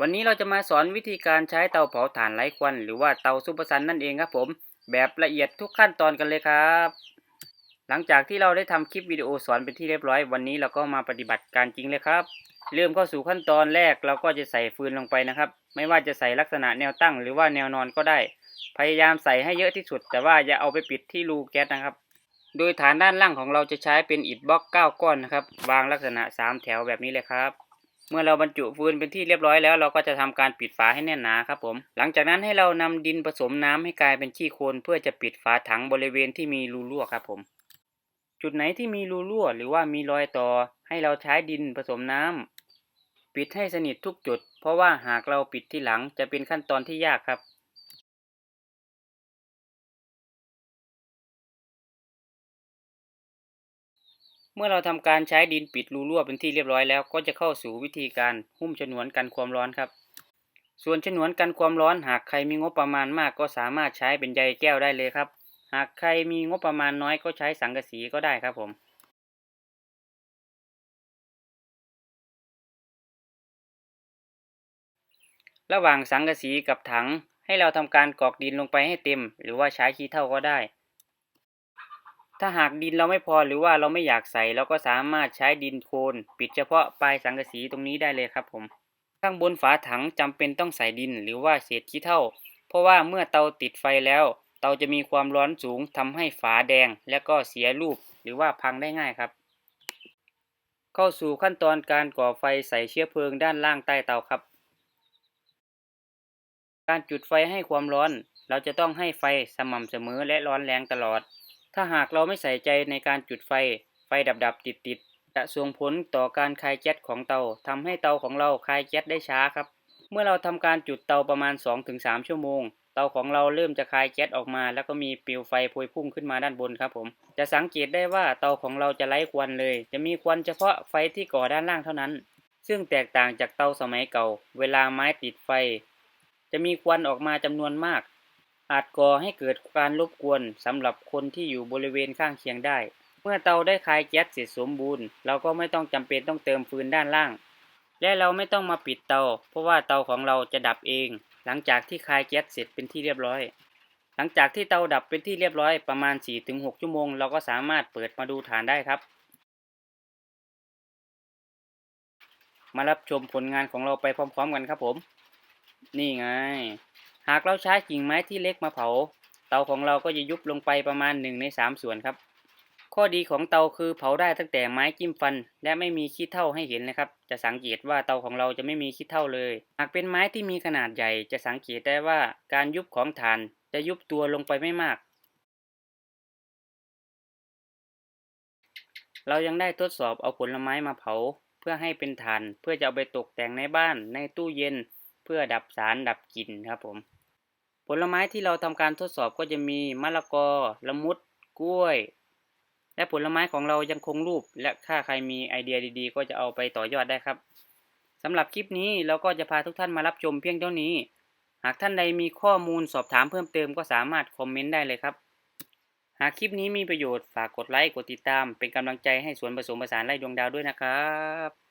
วันนี้เราจะมาสอนวิธีการใช้เตาเผาถ่านไร้ควันหรือว่าเตาซุปเปอร์ซันนั่นเองครับผม แบบละเอียดทุกขั้นตอนกันเลยครับ หลังจากที่เราได้ทำคลิปวิดีโอสอนเป็นที่เรียบร้อย วันนี้เราก็มาปฏิบัติการจริงเลยครับ เริ่มเข้าสู่ขั้นตอนแรกเราก็จะใส่ฟืนลงไปนะครับ ไม่ว่าจะใส่ลักษณะแนวตั้งหรือว่าแนวนอนก็ได้ พยายามใส่ให้เยอะที่สุด แต่ว่าอย่าเอาไปปิดที่รูแก๊สนะครับ โดยฐานด้านล่างของเราจะใช้เป็นอิฐบล็อก 9 ก้อนนะครับ วางลักษณะ 3 แถวแบบนี้เลยครับ เมื่อเราบรรจุฟืนเป็นที่เรียบร้อยแล้วเราก็จะทำการปิดฝาให้แน่นหนาครับผม หลังจากนั้นให้เรานำดินผสมน้ำให้กลายเป็นขี้โคลนเพื่อจะปิดฝาถังบริเวณที่มีรูรั่วครับผม จุดไหนที่มีรูรั่ว หรือว่ามีรอยต่อ ให้เราใช้ดินผสมน้ำปิดให้สนิททุกจุด เพราะว่าหากเราปิดที่หลังจะเป็นขั้นตอนที่ยากครับ เมื่อเราทำการใช้ดินปิดรูรั่วเป็นที่เรียบร้อยแล้ว ก็จะเข้าสู่วิธีการหุ้มฉนวนกันความร้อนครับ ส่วนฉนวนกันความร้อนหากใครมีงบประมาณมากก็สามารถใช้เป็นใยแก้วได้เลยครับ หากใครมีงบประมาณน้อยก็ใช้สังกะสีก็ได้ครับผมระหว่างสังกะสีกับถังให้เราทำการกรอกดินลงไปให้เต็ม หรือว่าใช้ขี้เถ้าก็ได้ ถ้าหากดินเราไม่พอหรือว่าเราไม่อยากใส่เราก็สามารถใช้ดินโคลนปิดเฉพาะปลายสังกะสีตรงนี้ได้เลยครับผม ข้างบนฝาถังจำเป็นต้องใส่ดินหรือว่าเศษขี้เถ้า เพราะว่าเมื่อเตาติดไฟแล้ว เตาจะมีความร้อนสูงทำให้ฝาแดง และก็เสียรูปหรือว่าพังได้ง่ายครับ เข้าสู่ขั้นตอนการก่อไฟใส่เชื้อเพลิงด้านล่างใต้เตาครับ การจุดไฟให้ความร้อน เราจะต้องให้ไฟสม่ำเสมอและร้อนแรงตลอด ถ้าหากเราไม่ใส่ใจในการจุดไฟ ไฟดับๆติดๆจะส่งผลต่อการคายแก๊สของเตาทำให้เตาของเราคายแก๊สได้ช้าครับ เมื่อเราทำการจุดเตาประมาณ 2-3 ชั่วโมง เตาของเราเริ่มจะคายแก๊สออกมา แล้วก็มีปลิวไฟพวยพุ่งขึ้นมาด้านบนครับผม จะสังเกตได้ว่าเตาของเราจะไร้ควันเลย จะมีควันเฉพาะไฟที่ก่อด้านล่างเท่านั้น ซึ่งแตกต่างจากเตาสมัยเก่า เวลาไม้ติดไฟ จะมีควันออกมาจำนวนมาก อาจก่อให้เกิดการรบกวนสำหรับคนที่อยู่บริเวณข้างเคียงได้ เมื่อเตาได้คายแก๊สเสร็จสมบูรณ์ เราก็ไม่ต้องจำเป็นต้องเติมฟืนด้านล่าง และเราไม่ต้องมาปิดเตา เพราะว่าเตาของเราจะดับเอง หลังจากที่คายแก๊สเสร็จเป็นที่เรียบร้อย หลังจากที่เตาดับเป็นที่เรียบร้อยประมาณ 4-6 ชั่วโมง เราก็สามารถเปิดมาดูฐานได้ครับ มารับชมผลงานของเราไปพร้อม ๆ กันครับผม นี่ไง หากเราใช้กิ่งไม้ที่เล็กมาเผา เตาของเราก็จะยุบลงไปประมาณ1ใน3 ส่วนครับ ข้อดีของเตาคือเผาได้ตั้งแต่ไม้จิ้มฟัน และไม่มีขี้เถ้าให้เห็นนะครับ จะสังเกตว่าเตาของเราจะไม่มีขี้เถ้าเลย หากเป็นไม้ที่มีขนาดใหญ่ จะสังเกตได้ว่าการยุบของถ่านจะยุบตัวลงไปไม่มาก เรายังได้ทดสอบเอาผลไม้มาเผา เพื่อให้เป็นถ่าน เพื่อจะเอาไปตกแต่งในบ้านในตู้เย็นเพื่อดับสารดับกลิ่นครับผม ผลไม้ที่เราทำการทดสอบก็จะมีมะละกอ ละมุด กล้วย และผลไม้ของเรายังคงรูป และถ้าใครมีไอเดียดีๆ ก็จะเอาไปต่อยอดได้ครับสำหรับคลิปนี้เราก็จะพาทุกท่านมารับชมเพียงเท่านี้ หากท่านใดมีข้อมูลสอบถามเพิ่มเติมก็สามารถคอมเมนต์ได้เลยครับ หากคลิปนี้มีประโยชน์ฝากกดไลค์ กดติดตาม เป็นกำลังใจให้สวนผสมผสานไร่ดวงดาวด้วยนะครับ